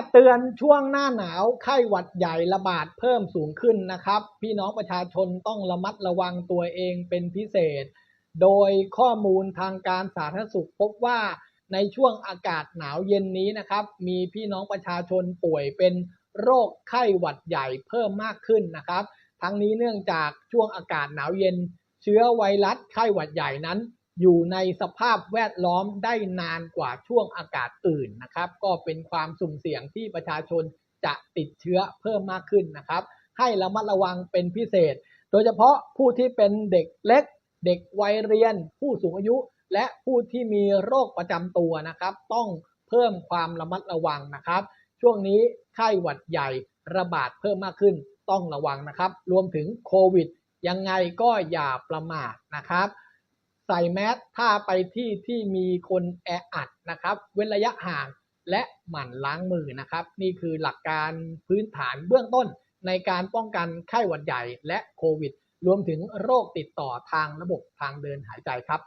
ทย์เตือนช่วงหน้าหนาวไข้หวัดใหญ่ระบาดเพิ่มสูงขึ้นนะครับ พี่น้องประชาชนต้องระมัดระวังตัวเองเป็นพิเศษ โดยข้อมูลทางการสาธารณสุขพบว่าในช่วงอากาศหนาวเย็นนี้นะครับ มีพี่น้องประชาชนป่วยเป็นโรคไข้หวัดใหญ่เพิ่มมากขึ้นนะครับ ทั้งนี้เนื่องจากช่วงอากาศหนาวเย็น เชื้อไวรัสไข้หวัดใหญ่นั้น อยู่ในสภาพแวดล้อมได้นานกว่าช่วงอากาศอื่นนะครับ ก็เป็นความสุ่มเสี่ยงที่ประชาชนจะติดเชื้อเพิ่มมากขึ้นนะครับ ให้ระมัดระวังเป็นพิเศษ โดยเฉพาะผู้ที่เป็นเด็กเล็ก เด็กวัยเรียน ผู้สูงอายุ และผู้ที่มีโรคประจำตัวนะครับ ต้องเพิ่มความระมัดระวังนะครับ ช่วงนี้ไข้หวัดใหญ่ระบาดเพิ่มมากขึ้น ต้องระวังนะครับ รวมถึงโควิดยังไงก็อย่าประมาทนะครับ ใส่แมสถ้าไปที่ที่มีคนแออัดนะครับ เว้นระยะห่างและหมั่นล้างมือนะครับ นี่คือหลักการพื้นฐานเบื้องต้นในการป้องกันไข้หวัดใหญ่และโควิด รวมถึงโรคติดต่อทางระบบทางเดินหายใจครับ